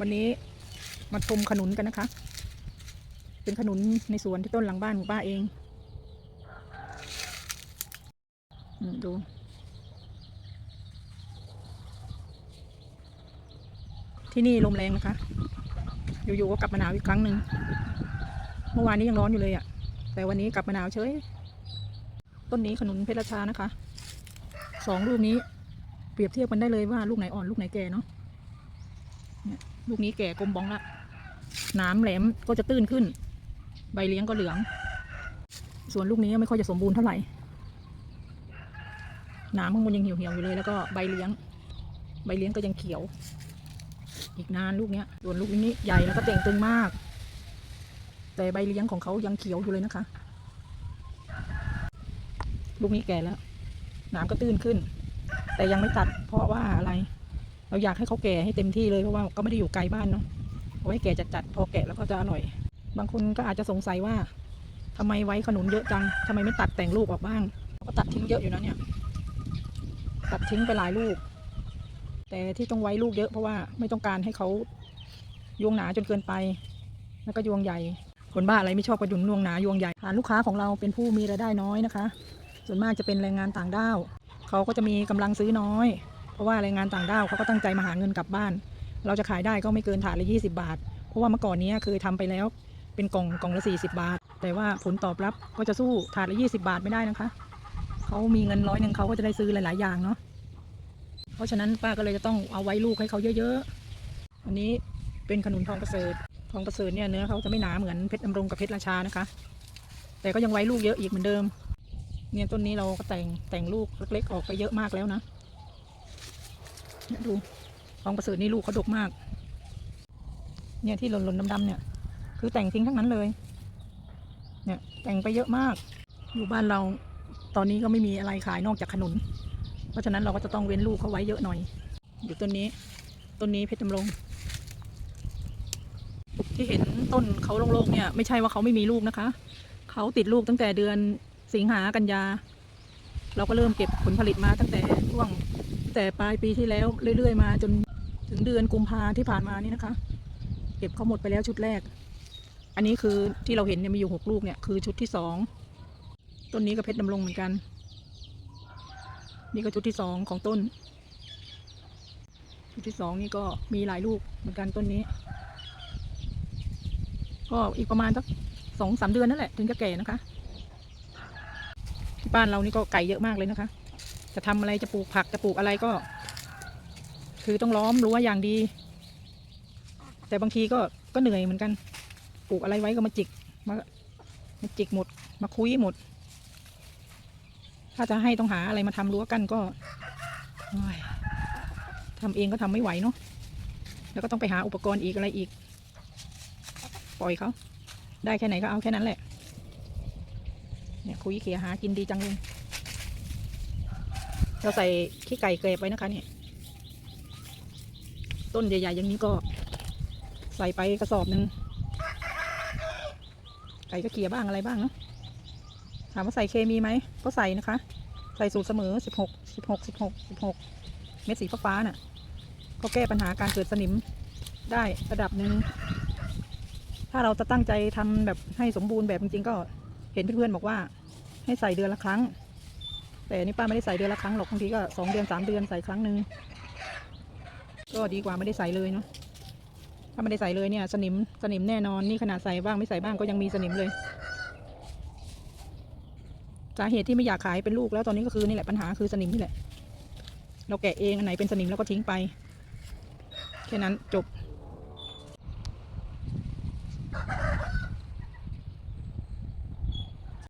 วันนี้มาชมขนุนกันนะคะ เป็นขนุนในสวนที่ต้นหลังบ้านของป้าเองดู ที่นี่ลมแรงนะคะ อยู่ๆก็กลับมาหนาวอีกครั้งหนึ่ง เมื่อวานนี้ยังร้อนอยู่เลยอะ่ะ แต่วันนี้กลับมาหนาวเฉย ต้นนี้ขนุนเพชรราชานะคะ สองลูกนี้เปรียบเทียบกันได้เลยว่าลูกไหนอ่อนลูกไหนแก่เนาะ ลูกนี้แก่กลมบองละหนามแหลมก็จะตื้นขึ้น ใบเลี้ยงก็เหลือง ส่วนลูกนี้ไม่ค่อยจะสมบูรณ์เท่าไหร่หนามมันยังเหี่ยวๆอยู่เลยแล้วก็ใบเลี้ยง ใบเลี้ยงก็ยังเขียว อีกนานลูกเนี้ยส่วนลูกนี้ใหญ่แล้วก็เต่งตึงมาก แต่ใบเลี้ยงของเขายังเขียวอยู่เลยนะคะ ลูกนี้แก่แล้วนามก็ตื้นขึ้น แต่ยังไม่ตัดเพราะว่าอะไร เราอยากให้เขาแก่ให้เต็มที่เลยเพราะว่าก็ไม่ได้อยู่ไกลบ้านเนาะเอาไว้แก่จัดๆพอแก่แล้วก็จะอร่อย บางคนก็อาจจะสงสัยว่าทำไมไว้ขนุนเยอะจังทำไมไม่ตัดแต่งลูกออกบ้างก็ตัดทิ้งเยอะอยู่นะเนี่ย ตัดทิ้งไปหลายลูก แต่ที่ต้องไว้ลูกเยอะเพราะว่าไม่ต้องการให้เขายวงหนาจนเกินไป แล้วก็ยวงใหญ่ คนบ้าอะไรไม่ชอบกระดุนยวงหนายวงใหญ่ฐานลูกค้าของเราเป็นผู้มีรายได้น้อยนะคะ ส่วนมากจะเป็นแรงงานต่างด้าวเขาก็จะมีกำลังซื้อน้อย เพราะว่าแรงงานต่างด้าวเขาก็ตั้งใจมาหาเงินกลับบ้าน เราจะขายได้ก็ไม่เกินถาดละ20 บาท เพราะว่าเมื่อก่อนนี้เคยทำไปแล้วเป็นกล่องกล่องละ 40 บาท แต่ว่าผลตอบรับก็จะสู้ถาดละ 20 บาทไม่ได้นะคะเขามีเงินร้อยหนึ่งเขาก็จะได้ซื้อหลาย ๆ อย่างเนาะเพราะฉะนั้นป้าก็เลยจะต้องเอาไว้ลูกให้เขาเยอะ ๆ อันนี้เป็นขนุนทองประเสริฐทองประเสริฐเนี่ยเนื้อเขาจะไม่หนาเหมือนเพชรดำรงกับเพชรราชานะคะ แต่ก็ยังไว้ลูกเยอะอีกเหมือนเดิม เนี่ยต้นนี้เราก็แต่งแต่งลูกเล็กๆออกไปเยอะมากแล้วนะ ดูทองประเสริฐนี่ลูกเขาดกมาก เนี่ยที่หล่นๆดำๆเนี่ย คือแต่งทิ้งทั้งนั้นเลย เนี่ยแต่งไปเยอะมาก อยู่บ้านเราตอนนี้ก็ไม่มีอะไรขายนอกจากขนุน เพราะฉะนั้นเราก็จะต้องเว้นลูกเขาไว้เยอะหน่อย อยู่ต้นนี้ต้นนี้เพชรดำรงที่เห็นต้นเขาโล่งๆเนี่ยไม่ใช่ว่าเขาไม่มีลูกนะคะ เขาติดลูกตั้งแต่เดือนสิงหากันยา เราก็เริ่มเก็บผลผลิตมาตั้งแต่ช่วง แต่ปลายปีที่แล้วเรื่อยๆมาจนถึงเดือนกุมภาที่ผ่านมานี่นะคะ เก็บเขาหมดไปแล้วชุดแรก อันนี้คือที่เราเห็นเนี่ยมีอยู่หกลูกเนี่ยคือชุดที่สองต้นนี้ก็เพชรดำรงเหมือนกัน นี่ก็ชุดที่สองของต้น ชุดที่สองนี่ก็มีหลายลูกเหมือนกันต้นนี้ ก็อีกประมาณสักสองสามเดือนนั่นแหละ ถึงจะแก่นะคะ ที่บ้านเรานี่ก็ไก่เยอะมากเลยนะคะ จะทำอะไรจะปลูกผักจะปลูกอะไรก็ คือต้องล้อมรั้วอย่างดี แต่บางทีก็ก็เหนื่อยเหมือนกัน ปลูกอะไรไว้ก็มาจิกมามาจิกหมด มาคุยหมด ถ้าจะให้ต้องหาอะไรมาทำรั้วกันก็ทำเองก็ทำไม่ไหวเนาะแล้วก็ต้องไปหาอุปกรณ์อีกอะไรอีก ปล่อยเขาได้แค่ไหนก็เอาแค่นั้นแหละ เนี่ยคุยเขียหากินดีจังเลย เราใส่ขี้ไก่เกรบไว้นะคะเนี่ยต้นใหญ่ๆอย่างนี้ก็ใส่ไปกระสอบหนึ่งไก่ก็เกลี่ยบ้างอะไรบ้างเนาะถามว่าใส่เคมีไหมก็ใส่นะคะ ใส่สูตรเสมอสิบหกสิบหกสิบหกสิบหกเม็ดสีฟ้าๆน่ะ ก็แก้ปัญหาการเกิดสนิมได้ระดับหนึ่งถ้าเราจะตั้งใจทำแบบให้สมบูรณ์แบบจริงๆก็เห็นเพื่อนๆบอกว่า ให้ใส่เดือนละครั้ง แต่นี่ป้าไม่ได้ใส่เดือนละครั้งหรอกบางทีก็สองเดือนสามเดือนใส่ครั้งหนึ่งก็ดีกว่าไม่ได้ใส่เลยเนาะถ้าไม่ได้ใส่เลยเนี่ย สนิมสนิมแน่นอนนี่ขนาดใส่บ้างไม่ใส่บ้างก็ยังมีสนิมเลยสาเหตุที่ไม่อยากขายเป็นลูกแล้วตอนนี้ก็คือนี่แหละปัญหาคือสนิมนี่แหละ เราแกะเองอันไหนเป็นสนิมแล้วก็ทิ้งไปแค่นั้นจบ